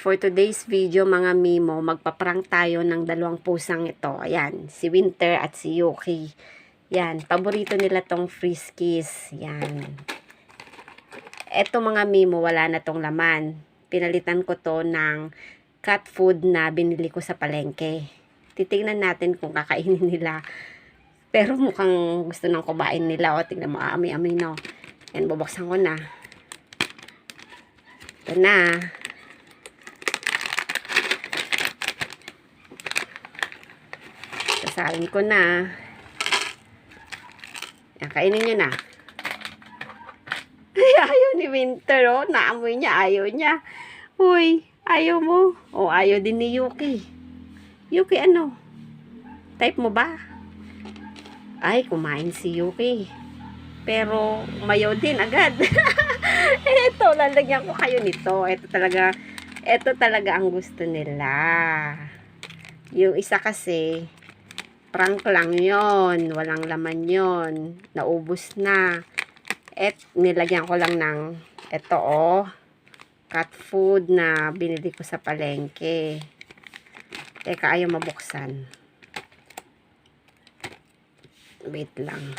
For today's video mga Mimo, magpaprank tayo ng dalawang pusang ito. Ayan, si Winter at si Yuki. Yan, paborito nila tong Friskies. Yan. Eto mga Mimo, wala na tong laman. Pinalitan ko to ng cat food na binili ko sa palengke. Titingnan natin kung kakainin nila. Pero mukhang gusto nang kumain nila. O, tingnan mo, amoy-amoy no. Yan, bubuksan ko na. Ito na. Sasalin ko na. Yan, kainin nyo na. Ay, ayaw ni Winter, oh. Naamoy niya, ayaw niya. Uy, ayaw mo. O, oh, ayaw din ni Yuki. Yuki, ano? Type mo ba? Ay, kumain si Yuki. Pero, umayaw din agad. Ito, lalagyan ko kayo nito. Ito talaga, ito talaga ang gusto nila. Yung isa kasi, prank lang yon Walang laman yon Naubos na. Et, nilagyan ko lang ng, ito oh, cat food na binili ko sa palengke. Teka, ayaw mabuksan. Wait lang.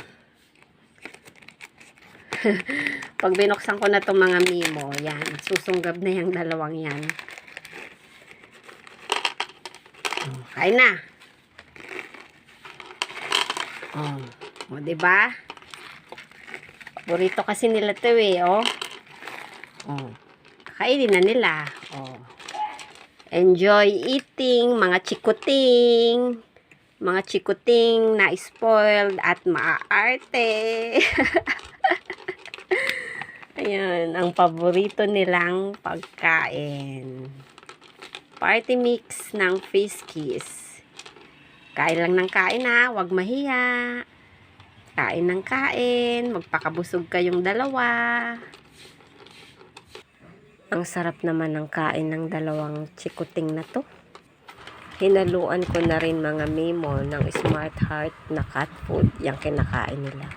Pag binuksan ko na itong mga mimo, yan, susunggab na yung dalawang yan. Oh, kain na. Oh, o, diba? Paborito kasi nila to eh, oh. Oh, kainin na nila. Oh. Enjoy eating, mga chikuting. Mga chikuting na spoiled at maaarte. Ayan, ang paborito nilang pagkain. Party mix ng Friskies. Kain lang ng kain ha, huwag mahiya. Kain ng kain, magpakabusog kayong dalawa. Ang sarap naman ng kain ng dalawang chikuting na to. Hinaluan ko na rin mga memo ng Smart Heart na cat food, yung kinakain nila.